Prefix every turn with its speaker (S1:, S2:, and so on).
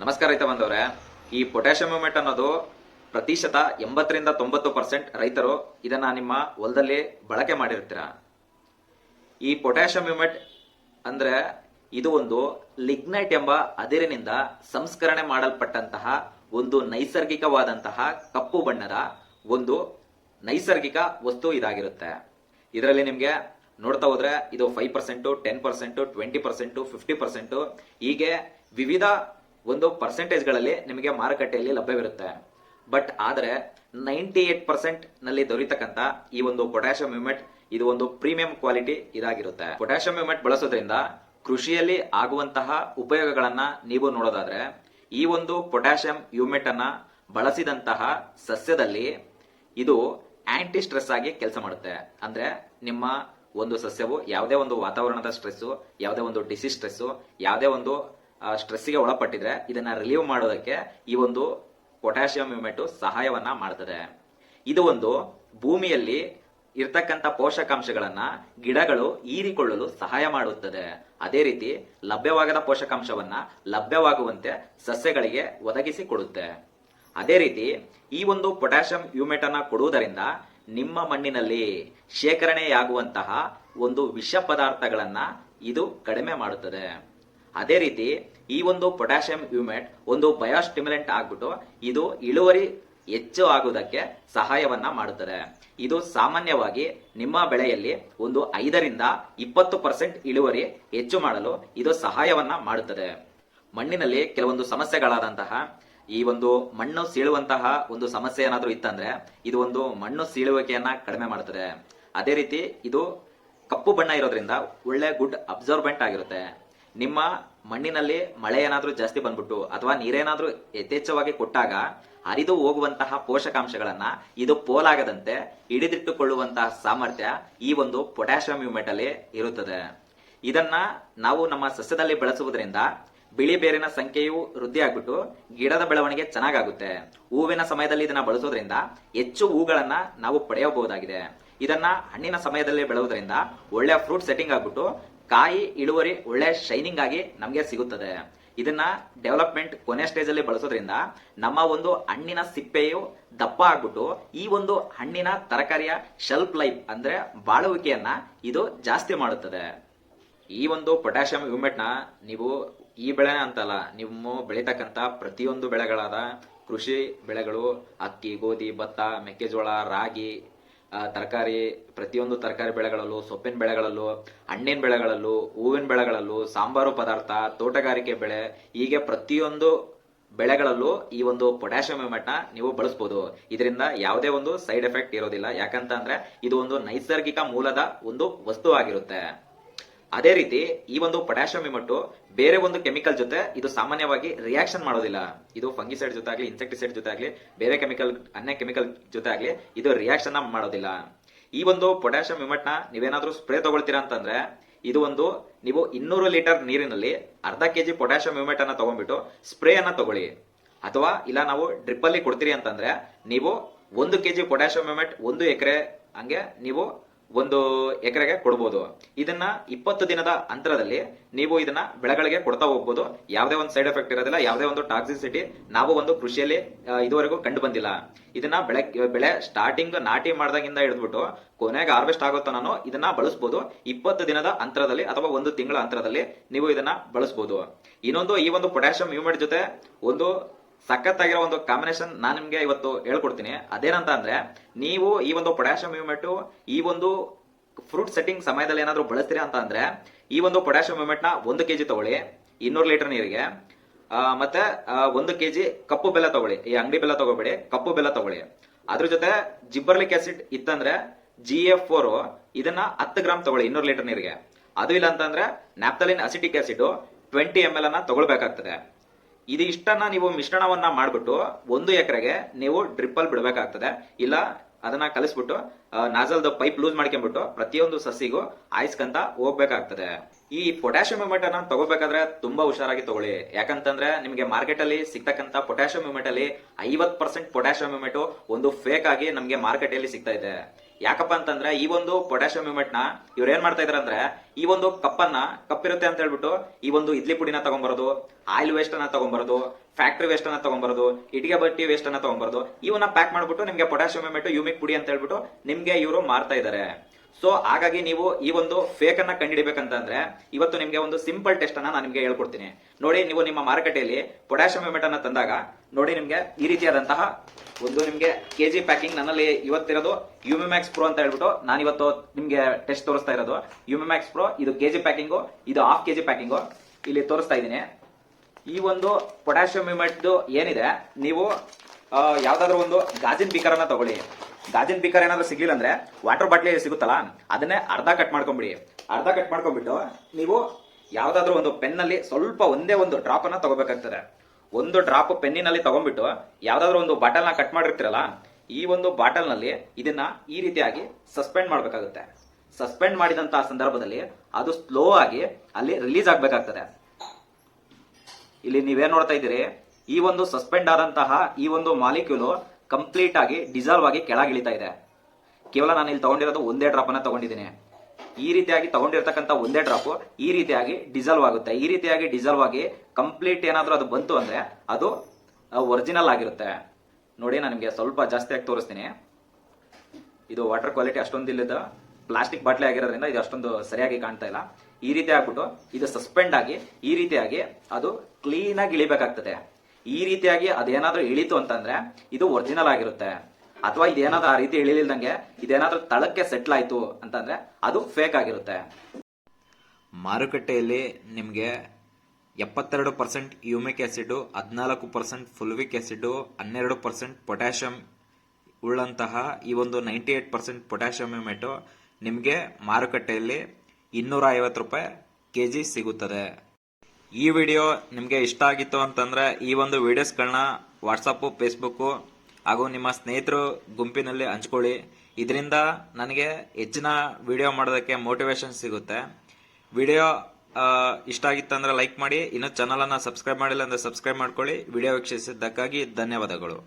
S1: ನಮಸ್ಕಾರ ರೈತ ಬಂದವ್ರೆ ಈ ಪೊಟ್ಯಾಷಿಯಂ ಮ್ಯೂಮೇಟ್ ಅನ್ನೋದು ಪ್ರತಿಶತ ಎಂಬತ್ತರಿಂದ ತೊಂಬತ್ತು ಪರ್ಸೆಂಟ್ ರೈತರು ಇದನ್ನ ನಿಮ್ಮ ಹೊಲದಲ್ಲಿ ಬಳಕೆ ಮಾಡಿರ್ತೀರ. ಈ ಪೊಟ್ಯಾಷಿಯಂ ಮ್ಯೂಮೇಟ್ ಅಂದ್ರೆ ಇದು ಒಂದು ಲಿಗ್ನೈಟ್ ಎಂಬ ಅದಿರಿನಿಂದ ಸಂಸ್ಕರಣೆ ಮಾಡಲ್ಪಟ್ಟಂತಹ ಒಂದು ನೈಸರ್ಗಿಕವಾದಂತಹ ಕಪ್ಪು ಬಣ್ಣದ ಒಂದು ನೈಸರ್ಗಿಕ ವಸ್ತು ಇದಾಗಿರುತ್ತೆ. ಇದರಲ್ಲಿ ನಿಮಗೆ ನೋಡ್ತಾ ಹೋದ್ರೆ ಇದು five percent ten percent twenty percent fifty percent ಹೀಗೆ ವಿವಿಧ ಒಂದು ಪರ್ಸೆಂಟೇಜ್ಗಳಲ್ಲಿ ನಿಮಗೆ ಮಾರುಕಟ್ಟೆಯಲ್ಲಿ ಲಭ್ಯವಿರುತ್ತೆ. ಬಟ್ ಆದರೆ ನೈಂಟಿ ಏಟ್ ಪರ್ಸೆಂಟ್ನಲ್ಲಿ ದೊರೀತಕ್ಕಂತ ಈ ಒಂದು ಪೊಟ್ಯಾಷಿಯಂ ಮ್ಯೂಮೆಟ್ ಇದು ಒಂದು ಪ್ರೀಮಿಯಂ ಕ್ವಾಲಿಟಿ ಇದಾಗಿರುತ್ತೆ. ಪೊಟ್ಯಾಷಿಯಂ ಮ್ಯೂಮೆಟ್ ಬಳಸೋದ್ರಿಂದ ಕೃಷಿಯಲ್ಲಿ ಆಗುವಂತಹ ಉಪಯೋಗಗಳನ್ನ ನೀವು ನೋಡೋದಾದ್ರೆ, ಈ ಒಂದು ಪೊಟ್ಯಾಷಿಯಂ ಯೂಮೆಟ್ ಅನ್ನ ಬಳಸಿದಂತಹ ಸಸ್ಯದಲ್ಲಿ ಇದು ಆಂಟಿ ಸ್ಟ್ರೆಸ್ ಆಗಿ ಕೆಲಸ ಮಾಡುತ್ತೆ. ಅಂದ್ರೆ ನಿಮ್ಮ ಒಂದು ಸಸ್ಯವು ಯಾವುದೇ ಒಂದು ವಾತಾವರಣದ ಸ್ಟ್ರೆಸ್ಸು ಯಾವುದೇ ಒಂದು ಡಿಸೀಸ್ ಸ್ಟ್ರೆಸ್ಸು ಯಾವುದೇ ಒಂದು ಸ್ಟ್ರೆಸ್ಸಿಗೆ ಒಳಪಟ್ಟಿದ್ರೆ ಇದನ್ನ ರಿಲೀವ್ ಮಾಡೋದಕ್ಕೆ ಈ ಒಂದು ಪೊಟ್ಯಾಷಿಯಂ ಮ್ಯೂಮೆಟ್ ಸಹಾಯವನ್ನ ಮಾಡ್ತದೆ. ಇದು ಒಂದು ಭೂಮಿಯಲ್ಲಿ ಇರ್ತಕ್ಕಂಥ ಪೋಷಕಾಂಶಗಳನ್ನ ಗಿಡಗಳು ಹೀರಿಕೊಳ್ಳಲು ಸಹಾಯ ಮಾಡುತ್ತದೆ. ಅದೇ ರೀತಿ ಲಭ್ಯವಾಗದ ಪೋಷಕಾಂಶವನ್ನ ಲಭ್ಯವಾಗುವಂತೆ ಸಸ್ಯಗಳಿಗೆ ಒದಗಿಸಿ ಕೊಡುತ್ತೆ. ಅದೇ ರೀತಿ ಈ ಒಂದು ಪೊಟ್ಯಾಷಿಯಂ ಯುಮೆಟ್ ಅನ್ನ ಕೊಡುವುದರಿಂದ ನಿಮ್ಮ ಮಣ್ಣಿನಲ್ಲಿ ಶೇಖರಣೆಯಾಗುವಂತಹ ಒಂದು ವಿಷ ಪದಾರ್ಥಗಳನ್ನ ಇದು ಕಡಿಮೆ ಮಾಡುತ್ತದೆ. ಅದೇ ರೀತಿ ಈ ಒಂದು ಪೊಟ್ಯಾಷಿಯಂ ಹ್ಯೂಮೇಟ್ ಒಂದು ಬಯೋಸ್ಟಿಮ್ಯುಲೆಂಟ್ ಆಗ್ಬಿಟ್ಟು ಇದು ಇಳುವರಿ ಹೆಚ್ಚು ಆಗುವುದಕ್ಕೆ ಸಹಾಯವನ್ನ ಮಾಡುತ್ತದೆ. ಇದು ಸಾಮಾನ್ಯವಾಗಿ ನಿಮ್ಮ ಬೆಳೆಯಲ್ಲಿ ಒಂದು ಐದರಿಂದ ಇಪ್ಪತ್ತು ಪರ್ಸೆಂಟ್ ಇಳುವರಿ ಹೆಚ್ಚು ಮಾಡಲು ಇದು ಸಹಾಯವನ್ನ ಮಾಡುತ್ತದೆ. ಮಣ್ಣಿನಲ್ಲಿ ಕೆಲವೊಂದು ಸಮಸ್ಯೆಗಳಾದಂತಹ ಈ ಒಂದು ಮಣ್ಣು ಸೀಳುವಂತಹ ಒಂದು ಸಮಸ್ಯೆ ಏನಾದರೂ ಇತ್ತಂದ್ರೆ ಇದು ಒಂದು ಮಣ್ಣು ಸೀಳುವಿಕೆಯನ್ನ ಕಡಿಮೆ ಮಾಡುತ್ತದೆ ಅದೇ ರೀತಿ ಇದು ಕಪ್ಪು ಬಣ್ಣ ಇರೋದ್ರಿಂದ ಒಳ್ಳೆ ಗುಡ್ ಅಬ್ಸರ್ಬೆಂಟ್ ಆಗಿರುತ್ತೆ. ನಿಮ್ಮ ಮಣ್ಣಿನಲ್ಲಿ ಮಳೆ ಏನಾದರೂ ಜಾಸ್ತಿ ಬಂದ್ಬಿಟ್ಟು ಅಥವಾ ನೀರೇನಾದ್ರೂ ಯಥೇಚ್ಛವಾಗಿ ಕೊಟ್ಟಾಗ ಹರಿದು ಹೋಗುವಂತಹ ಪೋಷಕಾಂಶಗಳನ್ನ ಇದು ಪೋಲಾಗದಂತೆ ಹಿಡಿದಿಟ್ಟುಕೊಳ್ಳುವಂತಹ ಸಾಮರ್ಥ್ಯ ಈ ಒಂದು ಪೊಟ್ಯಾಷಿಯಂ ಯುಮೆಟ್ ಅಲ್ಲಿ ಇರುತ್ತದೆ. ಇದನ್ನ ನಾವು ನಮ್ಮ ಸಸ್ಯದಲ್ಲಿ ಬಳಸುವುದರಿಂದ ಬಿಳಿ ಬೇರಿನ ಸಂಖ್ಯೆಯು ವೃದ್ಧಿ ಆಗ್ಬಿಟ್ಟು ಗಿಡದ ಬೆಳವಣಿಗೆ ಚೆನ್ನಾಗಾಗುತ್ತೆ. ಹೂವಿನ ಸಮಯದಲ್ಲಿ ಇದನ್ನ ಬಳಸೋದ್ರಿಂದ ಹೆಚ್ಚು ಹೂಗಳನ್ನ ನಾವು ಪಡೆಯಬಹುದಾಗಿದೆ. ಇದನ್ನ ಹಣ್ಣಿನ ಸಮಯದಲ್ಲಿ ಬೆಳೆಯುವುದರಿಂದ ಒಳ್ಳೆಯ ಫ್ರೂಟ್ ಸೆಟ್ಟಿಂಗ್ ಆಗ್ಬಿಟ್ಟು ಕಾಯಿ ಇಳುವರಿ ಒಳ್ಳೆ ಶೈನಿಂಗ್ ಆಗಿ ನಮಗೆ ಸಿಗುತ್ತದೆ. ಇದನ್ನ ಡೆವಲಪ್ಮೆಂಟ್ ಕೊನೆ ಸ್ಟೇಜ್ ಅಲ್ಲಿ ಬಳಸೋದ್ರಿಂದ ನಮ್ಮ ಒಂದು ಹಣ್ಣಿನ ಸಿಪ್ಪೆಯು ದಪ್ಪ ಆಗ್ಬಿಟ್ಟು ಈ ಒಂದು ಹಣ್ಣಿನ ತರಕಾರಿಯ ಶೆಲ್ಫ್ ಲೈಫ್ ಅಂದ್ರೆ ಬಾಳುವಿಕೆಯನ್ನ ಇದು ಜಾಸ್ತಿ ಮಾಡುತ್ತದೆ. ಈ ಒಂದು ಪೊಟ್ಯಾಷಿಯಂ ಯೂಮೆಟ್ನ ನೀವು ಈ ಬೆಳೆನ ಅಂತಲ್ಲ ನೀವು ಬೆಳೀತಕ್ಕಂತ ಪ್ರತಿಯೊಂದು ಬೆಳೆಗಳಾದ ಕೃಷಿ ಬೆಳೆಗಳು, ಅಕ್ಕಿ, ಗೋಧಿ, ಭತ್ತ, ಮೆಕ್ಕೆಜೋಳ, ರಾಗಿ ತರಕಾರಿ, ಪ್ರತಿಯೊಂದು ತರಕಾರಿ ಬೆಳೆಗಳಲ್ಲೂ, ಸೊಪ್ಪಿನ ಬೆಳೆಗಳಲ್ಲೂ, ಹಣ್ಣಿನ ಬೆಳೆಗಳಲ್ಲೂ, ಹೂವಿನ ಬೆಳೆಗಳಲ್ಲೂ, ಸಾಂಬಾರು ಪದಾರ್ಥ, ತೋಟಗಾರಿಕೆ ಬೆಳೆ, ಹೀಗೆ ಪ್ರತಿಯೊಂದು ಬೆಳೆಗಳಲ್ಲೂ ಈ ಒಂದು ಪೊಟ್ಯಾಷಿಯಂ ನ ನೀವು ಬಳಸಬಹುದು ಇದರಿಂದ ಯಾವುದೇ ಒಂದು ಸೈಡ್ ಎಫೆಕ್ಟ್ ಇರೋದಿಲ್ಲ. ಯಾಕಂತ ಅಂದ್ರೆ ಇದು ಒಂದು ನೈಸರ್ಗಿಕ ಮೂಲದ ಒಂದು ವಸ್ತು ಆಗಿರುತ್ತೆ. ಅದೇ ರೀತಿ ಈ ಒಂದು ಪೊಟ್ಯಾಷಿಯಂ ಇಮಟ್ಟು ಬೇರೆ ಒಂದು ಕೆಮಿಕಲ್ ಜೊತೆ ಇದು ಸಾಮಾನ್ಯವಾಗಿ ರಿಯಾಕ್ಷನ್ ಮಾಡೋದಿಲ್ಲ. ಇದು ಫಂಗಿಸೈಡ್ ಜೊತೆ ಆಗಲಿ ಇನ್ಸೆಕ್ಟಿಸೈಡ್ ಜೊತೆ ಆಗಲಿ ಬೇರೆ ಕೆಮಿಕಲ್ ಅನ್ಯ ಕೆಮಿಕಲ್ ಜೊತೆ ಆಗಲಿ ಇದು ರಿಯಾಕ್ಷನ್ ಮಾಡೋದಿಲ್ಲ. ಈ ಒಂದು ಪೊಟ್ಯಾಷಿಯಂ ನ ನೀವೇನಾದ್ರೂ ಸ್ಪ್ರೇ ತಗೊಳ್ತೀರಾ ಅಂತಂದ್ರೆ ಇದು ಒಂದು ನೀವು ಇನ್ನೂರು ಲೀಟರ್ ನೀರಿನಲ್ಲಿ ಅರ್ಧ ಕೆಜಿ ಪೊಟ್ಯಾಷಿಯಂ ಮ್ಯೂಮೆಟ್ ಅನ್ನ ತಗೊಂಡ್ಬಿಟ್ಟು ಸ್ಪ್ರೇ ಅನ್ನ ತಗೊಳ್ಳಿ. ಅಥವಾ ಇಲ್ಲ ನಾವು ಡ್ರಿಪ್ ಅಲ್ಲಿ ಕೊಡ್ತೀರಿ ಅಂತಂದ್ರೆ ನೀವು ಒಂದು ಕೆಜಿ ಪೊಟ್ಯಾಷಿಯಂ ಮ್ಯೂಮೆಟ್ ಒಂದು ಎಕರೆ ಹಂಗೆ ನೀವು ಒಂದು ಎಕರೆಗೆ ಕೊಡ್ಬೋದು. ಇದನ್ನ ಇಪ್ಪತ್ತು ದಿನದ ಅಂತರದಲ್ಲಿ ನೀವು ಇದನ್ನ ಬೆಳೆಗಳಿಗೆ ಕೊಡ್ತಾ ಹೋಗ್ಬೋದು. ಯಾವುದೇ ಒಂದು ಸೈಡ್ ಎಫೆಕ್ಟ್ ಇರೋದಿಲ್ಲ, ಯಾವುದೇ ಒಂದು ಟಾಕ್ಸಿಸಿಟಿ ನಾವು ಒಂದು ಕೃಷಿಯಲ್ಲಿ ಇದುವರೆಗೂ ಕಂಡು ಬಂದಿಲ್ಲ. ಇದನ್ನ ಬೆಳೆ ಬೆಳೆ ಸ್ಟಾರ್ಟಿಂಗ್ ನಾಟಿ ಮಾಡ್ದಾಗಿಂದ ಹಿಡಿದ್ಬಿಟ್ಟು ಕೊನೆಗೆ ಹಾರ್ವೆಸ್ಟ್ ಆಗೋ ನಾನು ಇದನ್ನ ಬಳಸಬಹುದು ಇಪ್ಪತ್ತು ದಿನದ ಅಂತರದಲ್ಲಿ ಅಥವಾ ಒಂದು ತಿಂಗಳ ಅಂತರದಲ್ಲಿ ನೀವು ಇದನ್ನ ಬಳಸಬಹುದು ಇನ್ನೊಂದು ಈ ಒಂದು ಪೊಟ್ಯಾಷಿಯಂ ಯೂಮೆಟ್ ಜೊತೆ ಒಂದು ಸಖತ್ತಾಗಿರೋ ಒಂದು ಕಾಂಬಿನೇಷನ್ ನಾನು ನಿಮಗೆ ಇವತ್ತು ಹೇಳ್ಕೊಡ್ತೀನಿ. ಅದೇನಂತ ಅಂದ್ರೆ ನೀವು ಈ ಒಂದು ಪೊಟ್ಯಾಶಿಯಂ ಮ್ಯೂಮೆಟ್ ಈ ಒಂದು ಫ್ರೂಟ್ ಸೆಟ್ಟಿಂಗ್ ಸಮಯದಲ್ಲಿ ಏನಾದರೂ ಬಳಸ್ತೀರಾ ಅಂತ ಅಂದ್ರೆ ಈ ಒಂದು ಪೊಟ್ಯಾಶಿಯಂ ಮ್ಯೂಮೆಟ್ನ ಒಂದು ಕೆಜಿ ತಗೊಳ್ಳಿ, ಇನ್ನೂರು ಲೀಟರ್ ನೀರಿಗೆ. ಮತ್ತೆ ಒಂದು ಕೆಜಿ ಕಪ್ಪು ಬೆಲ್ಲ ತಗೊಳ್ಳಿ. ಈ ಅಂಗಡಿ ಬೆಲ್ಲ ತಗೋಬೇಡಿ, ಕಪ್ಪು ಬೆಲ್ಲ ತಗೊಳ್ಳಿ. ಅದ್ರ ಜೊತೆ ಜಿಬ್ಬರ್ಲಿಕ್ ಆಸಿಡ್ ಇತ್ತಂದ್ರೆ ಜಿ ಎಫ್ ಫೋರ್ ಇದನ್ನ ಹತ್ತು ಗ್ರಾಮ್ ತಗೊಳ್ಳಿ, ಇನ್ನೂರು ಲೀಟರ್ ನೀರಿಗೆ. ಅದು ಇಲ್ಲ ಅಂತಂದ್ರೆ naphthalene acetic acid twenty M L ಅನ್ನ ತಗೊಳ್ಬೇಕಾಗ್ತದೆ. ಇದು ಇಷ್ಟನ್ನ ನೀವು ಮಿಶ್ರಣವನ್ನ ಮಾಡ್ಬಿಟ್ಟು ಒಂದು ಎಕರೆಗೆ ನೀವು ಡ್ರಿಪ್ಪಲ್ ಬಿಡಬೇಕಾಗ್ತದೆ. ಇಲ್ಲ, ಅದನ್ನ ಕಲಿಸ್ಬಿಟ್ಟು ನಾಜಲ್ದ ಪೈಪ್ ಲೂಸ್ ಮಾಡ್ಕೊಂಡ್ಬಿಟ್ಟು ಪ್ರತಿಯೊಂದು ಸಸಿಗೂ ಆಯ್ಸ್ಕಂತ ಹೋಗ್ಬೇಕಾಗ್ತದೆ. ಈ ಪೊಟ್ಯಾಷಿಯಂ ಮ್ಯೂಮೆಟ್ ಅನ್ನ ತಗೋಬೇಕಾದ್ರೆ ತುಂಬಾ ಹುಷಾರಾಗಿ ತಗೊಳ್ಳಿ. ಯಾಕಂತಂದ್ರೆ ನಿಮಗೆ ಮಾರ್ಕೆಟ್ ಅಲ್ಲಿ ಸಿಗ್ತಕ್ಕಂತ ಪೊಟ್ಯಾಷಿಯಂ ಮ್ಯೂಮೆಟ್ ಅಲ್ಲಿ ಐವತ್ ಪರ್ಸೆಂಟ್ ಪೊಟ್ಯಾಷಿಯಂ ಮ್ಯೂಮೆಟ್ ಒಂದು ಫೇಕ್ ಆಗಿ ನಮಗೆ ಮಾರ್ಕೆಟ್ ಅಲ್ಲಿ ಸಿಗ್ತಾ ಇದೆ. ಯಾಕಪ್ಪ ಅಂತಂದ್ರೆ ಈ ಒಂದು ಪೊಟ್ಯಾಷಿಯಂ ಮ್ಯೂಮೆಟ್ನ ಇವ್ರು ಏನ್ ಮಾಡ್ತಾ ಇದಾರೆ ಅಂದ್ರೆ ಈ ಒಂದು ಕಪ್ಪನ್ನ ಕಪ್ಪಿರುತ್ತೆ ಅಂತ ಹೇಳ್ಬಿಟ್ಟು ಈ ಒಂದು ಇಡ್ಲಿ ಪುಡಿನ ತಗೊಂಬರೋದು, ಆಯಿಲ್ ವೇಸ್ಟ್ ಅನ್ನ ತಗೊಂಬರೋದು ಫ್ಯಾಕ್ಟ್ರಿ ವೇಸ್ಟ್ ಅನ್ನ ತಗೊಂಬರೋದು, ಇಟಿಗೆ ಬಟ್ಟಿ ವೇಸ್ಟ್ ಅನ್ನ ತಗೊಂಬರೋದು, ಇವನ್ನ ಪ್ಯಾಕ್ ಮಾಡ್ಬಿಟ್ಟು ನಿಮ್ಗೆ ಪೊಟ್ಯಾಷಿಯಂ ಮ್ಯೂಮೆಟ್, ಯೂಮಿಕ್ ಪುಡಿ ಅಂತ ಹೇಳ್ಬಿಟ್ಟು ನಿಮ್ಗೆ ಇವರು ಮಾರ್ತಾ ಇದಾರೆ. ಸೊ ಹಾಗಾಗಿ ನೀವು ಈ ಒಂದು ಫೇಕ್ ಅನ್ನ ಕಂಡುಹಿಡಿಬೇಕಂತಂದ್ರೆ ಇವತ್ತು ನಿಮಗೆ ಒಂದು ಸಿಂಪಲ್ ಟೆಸ್ಟ್ ಅನ್ನ ನಾನು ನಿಮಗೆ ಹೇಳ್ಕೊಡ್ತೀನಿ. ನೋಡಿ, ನೀವು ನಿಮ್ಮ ಮಾರುಕಟ್ಟೆಯಲ್ಲಿ ಪೊಟ್ಯಾಷಿಯಂ ಮೆಮೆಟ್ ಅನ್ನ ತಂದಾಗ, ನೋಡಿ ನಿಮಗೆ ಈ ರೀತಿಯಾದಂತಹ ಒಂದು ನಿಮಗೆ ಕೆ ಜಿ ಪ್ಯಾಕಿಂಗ್ ನನ್ನಲ್ಲಿ ಇವತ್ತಿರೋದು ಯುಮಿಮ್ಯಾಕ್ಸ್ ಪ್ರೋ ಅಂತ ಹೇಳ್ಬಿಟ್ಟು ನಾನು ಇವತ್ತು ನಿಮಗೆ ಟೆಸ್ಟ್ ತೋರಿಸ್ತಾ ಇರೋದು. ಯುಮಿಮ್ಯಾಕ್ಸ್ ಪ್ರೋ ಇದು ಕೆ ಜಿ ಪ್ಯಾಕಿಂಗು ಇದು ಹಾಫ್ ಕೆಜಿ ಪ್ಯಾಕಿಂಗು ಇಲ್ಲಿ ತೋರಿಸ್ತಾ ಇದ್ದೀನಿ. ಈ ಒಂದು ಪೊಟ್ಯಾಷಿಯಂ ಮೆಮೆಟ್ ಏನಿದೆ, ನೀವು ಯಾವ್ದಾದ್ರು ಒಂದು ಗಾಜಿನ ಬೀಕರ್ ಅನ್ನ ತಗೊಳ್ಳಿ. ಗಾಜಿನ ಬಿಕರ್ ಏನಾದ್ರು ಸಿಗ್ಲಿಲ್ಲ ಅಂದ್ರೆ ವಾಟರ್ ಬಾಟ್ಲಿ ಸಿಗುತ್ತಲ್ಲ, ಅದನ್ನೇ ಅರ್ಧ ಕಟ್ ಮಾಡ್ಕೊಂಡ್ಬಿಡಿ ಅರ್ಧ ಕಟ್ ಮಾಡ್ಕೊಂಡ್ಬಿಟ್ಟು ನೀವು ಯಾವ್ದಾದ್ರು ಒಂದು ಪೆನ್ ಅಲ್ಲಿ ಸ್ವಲ್ಪ ಒಂದೇ ಒಂದು ಡ್ರಾಪ್ ಅನ್ನ ತಗೋಬೇಕಾಗ್ತದೆ. ಒಂದು ಡ್ರಾಪ್ ಪೆನ್ನಿನಲ್ಲಿ ತಗೊಂಡ್ಬಿಟ್ಟು ಯಾವ್ದಾದ್ರು ಒಂದು ಬಾಟಲ್ನ ಕಟ್ ಮಾಡಿರ್ತೀರಲ್ಲ, ಈ ಒಂದು ಬಾಟಲ್ನಲ್ಲಿ ಇದನ್ನ ಈ ರೀತಿಯಾಗಿ ಸಸ್ಪೆಂಡ್ ಮಾಡ್ಬೇಕಾಗುತ್ತೆ. ಸಸ್ಪೆಂಡ್ ಮಾಡಿದಂತಹ ಸಂದರ್ಭದಲ್ಲಿ ಅದು ಸ್ಲೋ ಆಗಿ ಅಲ್ಲಿ ರಿಲೀಸ್ ಆಗ್ಬೇಕಾಗ್ತದೆ. ಇಲ್ಲಿ ನೀವೇನ್ ನೋಡ್ತಾ ಇದ್ದೀರಿ, ಈ ಒಂದು ಸಸ್ಪೆಂಡ್ ಆದಂತಹ ಈ ಒಂದು ಮಾಲಿಕ್ಯೂಲು ಕಂಪ್ಲೀಟ್ ಆಗಿ ಡಿಸಾಲ್ವ್ ಆಗಿ ಕೆಳಗಿಳಿತಾ ಇದೆ. ಕೇವಲ ನಾನು ಇಲ್ಲಿ ತಗೊಂಡಿರೋದು ಒಂದೇ ಡ್ರಾಪ್ ಅನ್ನ ತಗೊಂಡಿದ್ದೀನಿ. ಈ ರೀತಿಯಾಗಿ ತಗೊಂಡಿರ್ತಕ್ಕಂಥ ಒಂದೇ ಡ್ರಾಪ್ ಈ ರೀತಿಯಾಗಿ ಡಿಸಾಲ್ವ್ ಆಗುತ್ತೆ. ಈ ರೀತಿಯಾಗಿ ಡಿಸಾಲ್ವ್ ಆಗಿ ಕಂಪ್ಲೀಟ್ ಏನಾದರೂ ಅದು ಬಂತು ಅಂದ್ರೆ ಅದು ಒರಿಜಿನಲ್ ಆಗಿರುತ್ತೆ. ನೋಡಿ, ನಾನು ನಿಮಗೆ ಸ್ವಲ್ಪ ಜಾಸ್ತಿಯಾಗಿ ತೋರಿಸ್ತೀನಿ. ಇದು ವಾಟರ್ ಕ್ವಾಲಿಟಿ ಅಷ್ಟೊಂದು ಇಲ್ಲದ ಪ್ಲಾಸ್ಟಿಕ್ ಬಾಟ್ಲಿ ಆಗಿರೋದ್ರಿಂದ ಇದು ಅಷ್ಟೊಂದು ಸರಿಯಾಗಿ ಕಾಣ್ತಾ ಇಲ್ಲ. ಈ ರೀತಿ ಆಗ್ಬಿಟ್ಟು ಇದು ಸಸ್ಪೆಂಡ್ ಆಗಿ, ಈ ರೀತಿಯಾಗಿ ಅದು ಕ್ಲೀನ್ ಆಗಿ ಇಳಿಬೇಕಾಗ್ತದೆ. ಈ ರೀತಿಯಾಗಿ ಅದೇನಾದ್ರೂ ಇಳಿತು ಅಂತಂದ್ರೆ ಇದು ಒರಿಜಿನಲ್ ಆಗಿರುತ್ತೆ. ಅಥವಾ ಇದೇನಾದ್ರೂ ಆ ರೀತಿ ಇಳಿಲಿಲ್ದಂಗೆ ಇದೇನಾದ್ರೂ ತಳಕ್ಕೆ ಸೆಟ್ಲ್ ಆಯ್ತು ಅಂತಂದ್ರೆ ಅದು ಫೇಕ್ ಆಗಿರುತ್ತೆ.
S2: ಮಾರುಕಟ್ಟೆಯಲ್ಲಿ ನಿಮಗೆ ಎಪ್ಪತ್ತೆರಡು ಪರ್ಸೆಂಟ್ ಯೂಮಿಕ್ ಆ್ಯಸಿಡು ಹದಿನಾಲ್ಕು ಪರ್ಸೆಂಟ್ ಫುಲ್ವಿಕ್ ಆ್ಯಸಿಡು ಹನ್ನೆರಡು ಪರ್ಸೆಂಟ್ ಪೊಟ್ಯಾಷಿಯಂ ಉಳ್ಳಂತಹ ಈ ಒಂದು ninety eight percent potassium humate ನಿಮಗೆ ಮಾರುಕಟ್ಟೆಯಲ್ಲಿ ಇನ್ನೂರ ಐವತ್ತು ರೂಪಾಯಿ ಕೆ ಜಿ ಸಿಗುತ್ತದೆ. ಈ ವಿಡಿಯೋ ನಿಮಗೆ ಇಷ್ಟ ಆಗಿತ್ತು ಅಂತಂದ್ರೆ ಈ ಒಂದು ವಿಡಿಯೋಸ್ಗಳನ್ನ ವಾಟ್ಸಪ್ಪು ಫೇಸ್ಬುಕ್ಕು ಹಾಗೂ ನಿಮ್ಮ ಸ್ನೇಹಿತರು ಗುಂಪಿನಲ್ಲಿ ಹಂಚ್ಕೊಳ್ಳಿ. ಇದರಿಂದ ನನಗೆ ಹೆಚ್ಚಿನ ವಿಡಿಯೋ ಮಾಡೋದಕ್ಕೆ ಮೋಟಿವೇಶನ್ ಸಿಗುತ್ತೆ. ವಿಡಿಯೋ ಇಷ್ಟ ಆಗಿತ್ತಂದ್ರೆ ಲೈಕ್ ಮಾಡಿ. ಇನ್ನು ಚಾನಲನ್ನು ಸಬ್ಸ್ಕ್ರೈಬ್ ಮಾಡಿಲ್ಲ ಅಂದರೆ ಸಬ್ಸ್ಕ್ರೈಬ್ ಮಾಡ್ಕೊಳ್ಳಿ. ವಿಡಿಯೋ ವೀಕ್ಷಿಸಿದ್ದಕ್ಕಾಗಿ ಧನ್ಯವಾದಗಳು.